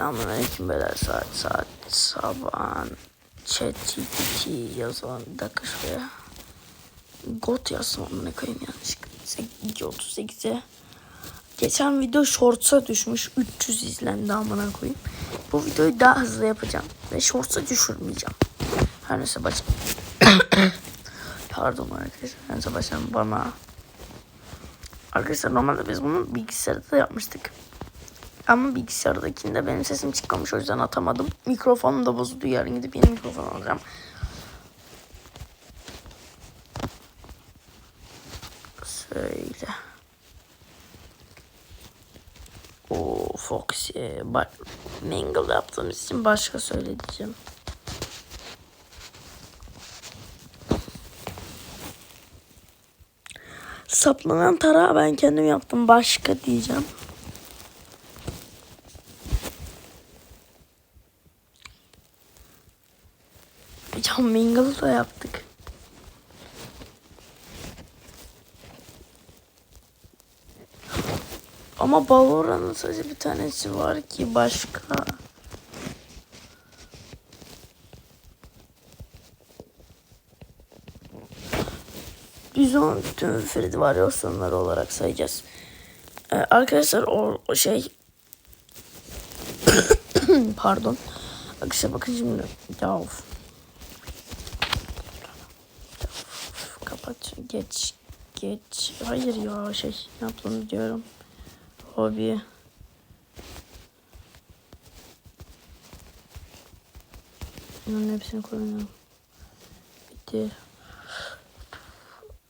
Selamünaleyküm beyler. Saat saat sabah chat GPT yazalım bir dakika şuraya. Got yazsam amına koyayım yanlışlıkla 2.38'e Geçen video shorts'a düşmüş. 300 izlendi amına koyayım. Bu videoyu daha hızlı yapacağım ve shorts'a düşürmeyeceğim. Her neyse başla Pardon arkadaşlar. Her neyse başlayalım bana. Arkadaşlar normalde biz bunu bilgisayarda da yapmıştık ama bilgisayardakinde benim sesim çıkmamış o yüzden atamadım. Mikrofonum da bozuldu. Yarın gidip yeni mikrofon alacağım. Söyle. O Foxy. Bak Mingle yaptığımız için başka söyleyeceğim. Saplanan tarağı ben kendim yaptım. Başka diyeceğim. Can Mingle'ı da yaptık. Ama Balora'nın sadece bir tanesi var ki başka. Biz onu tüm Freddy varyasyonları olarak sayacağız. Ee, arkadaşlar o, o şey pardon. Arkadaşlar bakın şimdi. Ya of. Kapat. Geç. Geç. Hayır ya şey ne yaptım diyorum. Hobi. Bunların hepsini koyuyorum. Bitti.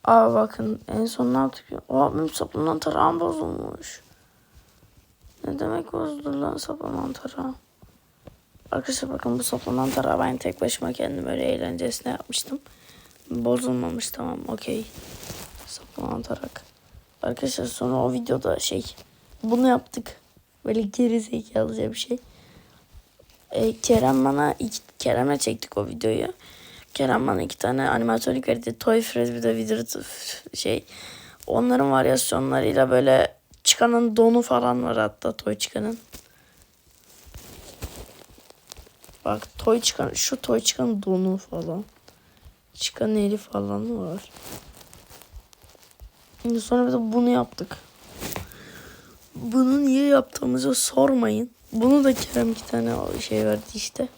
Aa bakın en son ne yaptık? Aa benim saplanan tarağım bozulmuş. Ne demek bozuldu lan saplanan tarağım? Arkadaşlar bakın bu saplanan tarağı ben tek başıma kendim öyle eğlencesine yapmıştım. Bozulmamış tamam okey. Saplanan tarak. Arkadaşlar sonra o videoda şey bunu yaptık. Böyle geri zekalıca bir şey. Ee, Kerem bana iki, Kerem'le çektik o videoyu. Kerem bana iki tane animatörlük verdi. Toy Fred bir de Wizard şey. Onların varyasyonlarıyla böyle çıkanın donu falan var hatta toy çıkanın. Bak toy çıkan şu toy çıkan donu falan. Çıkan eli falan var. Şimdi sonra bir de bunu yaptık. Bunu niye yaptığımızı sormayın. Bunu da Kerem iki tane şey verdi işte.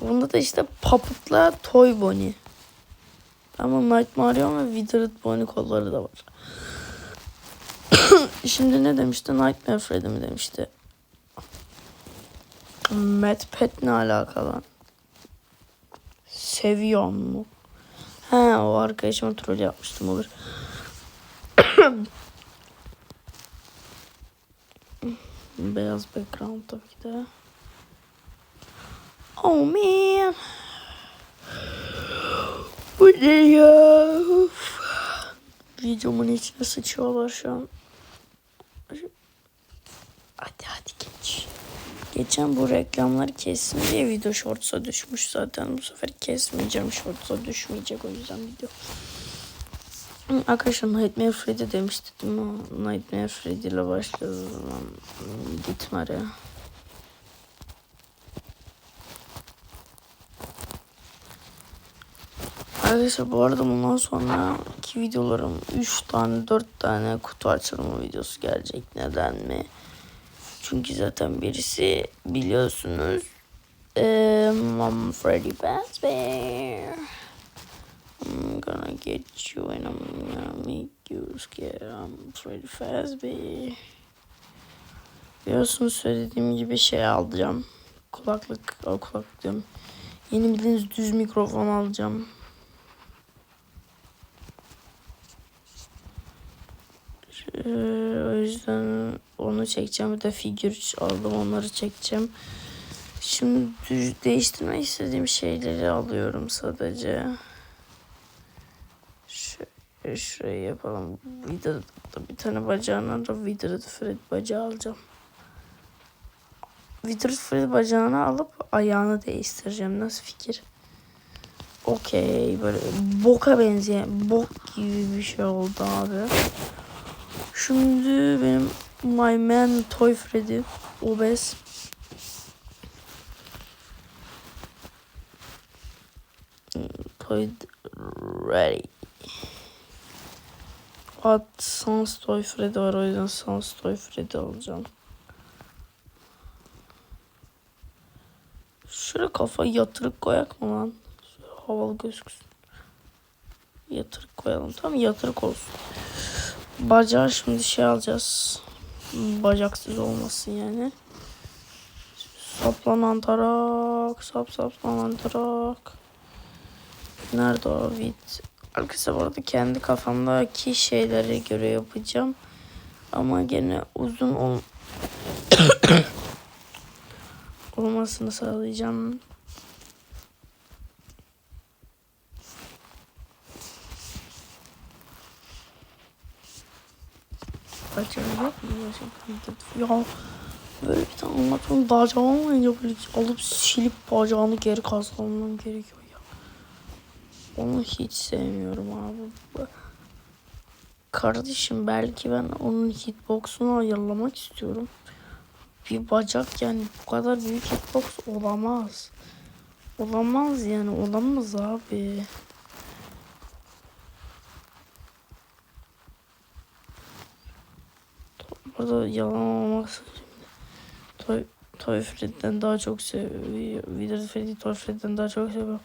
Bunda da işte Puppet'la Toy Bonnie. Ama Night Mario ve Withered Bonnie kolları da var. Şimdi ne demişti? Nightmare Freddy mi demişti? Matt Pet ne alakalı? Seviyor mu? He o arkadaşıma troll yapmıştım olur. Beyaz background tabii ki de. Oh man. Bu ne ya? Uf. Videomun içine sıçıyorlar şu an. Geçen bu reklamları kessin diye video shorts'a düşmüş zaten. Bu sefer kesmeyeceğim shorts'a düşmeyecek o yüzden video. Arkadaşlar Nightmare Freddy demişti değil mi? Nightmare Freddy ile başladı zaman. Gitme araya. Arkadaşlar bu arada bundan sonraki videolarım 3 tane 4 tane kutu açılımı videosu gelecek. Neden mi? Çünkü zaten birisi biliyorsunuz um, I'm Freddy Fazbear. I'm gonna get you and I'm gonna make you scared. I'm Freddy Fazbear. Biliyorsunuz söylediğim gibi şey alacağım. Kulaklık, o kulaklık diyorum. Yeni bildiğiniz düz mikrofon alacağım. Ee, o yüzden onu çekeceğim. Bir de figür aldım. Onları çekeceğim. Şimdi değiştirmek istediğim şeyleri alıyorum sadece. Şöyle şuraya yapalım. De bir tane bacağına da Withered Fred bacağı alacağım. Withered Fred bacağını alıp ayağını değiştireceğim. Nasıl fikir? Okey. Böyle boka benzeyen bok gibi bir şey oldu abi. Şimdi benim My Man Toy Freddy obez. Toy Ready. At Sans Toy Freddy var o yüzden Sans Toy Freddy alacağım. Şöyle kafa yatırık koyak mı lan? Şöyle havalı gözüksün. Yatırık koyalım. Tam yatırık olsun. Bacağı şimdi şey alacağız. Bacaksız olmasın yani. Saplanan tarak. Sap saplanan tarak. Nerede o vid? Arkadaşlar bu kendi kafamdaki şeylere göre yapacağım. Ama gene uzun ol olmasını sağlayacağım. Gerçekten. Ya böyle bir tane anlatmanın bacağı olmayınca böyle alıp silip bacağını geri kazanmam gerekiyor ya. Onu hiç sevmiyorum abi. Kardeşim belki ben onun hitbox'unu ayarlamak istiyorum. Bir bacak yani bu kadar büyük hitbox olamaz. Olamaz yani olamaz abi. Burada yalan olmaz. Toy, Toy Freddy'den daha çok seviyor. Wither Freddy Toy Freddy'den daha çok seviyor.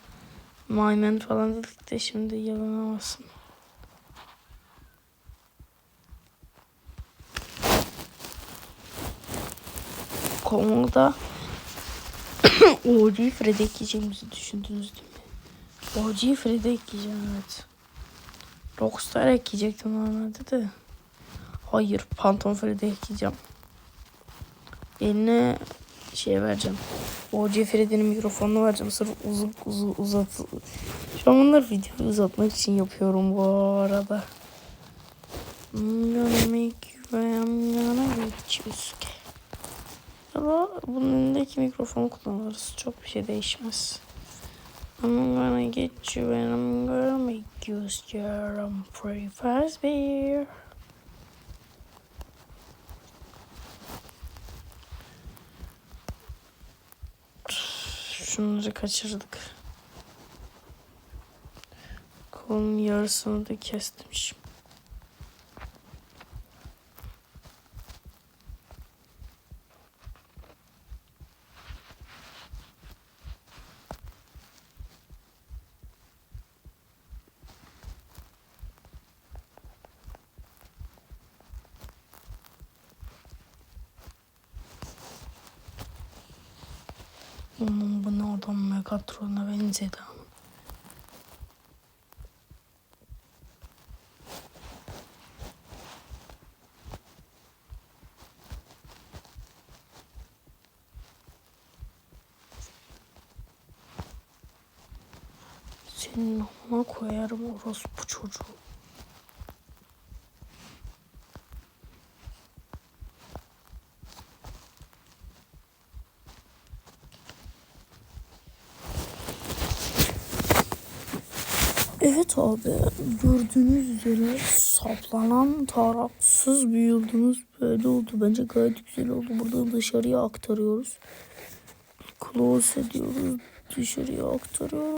Maymen falan dedik de şimdi yalanamazsın. Komoda OG Freddy ekleyeceğimizi düşündünüz değil mi? OG Freddy ekleyeceğim evet. Rockstar ekleyecektim normalde de. Hayır Phantom Freddy ekleyeceğim. Eline şey vereceğim. OG Freddy'nin mikrofonunu vereceğim. Sırf uzun uzun uzat. Şu an bunları videoyu uzatmak için yapıyorum bu arada. I'm gonna make you, I'm gonna make you da bunun önündeki mikrofonu kullanırız. Çok bir şey değişmez. I'm gonna get you and I'm gonna make you scared. I'm pretty fast beer. Şunları kaçırdık. Kolun yarısını da kestim şimdi. Onun bu ne adam Megatron'a benzedi ama. Senin amına koyarım orospu çocuğu. Evet abi gördüğünüz üzere saplanan tarafsız bir yıldız böyle oldu. Bence gayet güzel oldu. Burada dışarıya aktarıyoruz. Close ediyoruz. Dışarıya aktarıyoruz.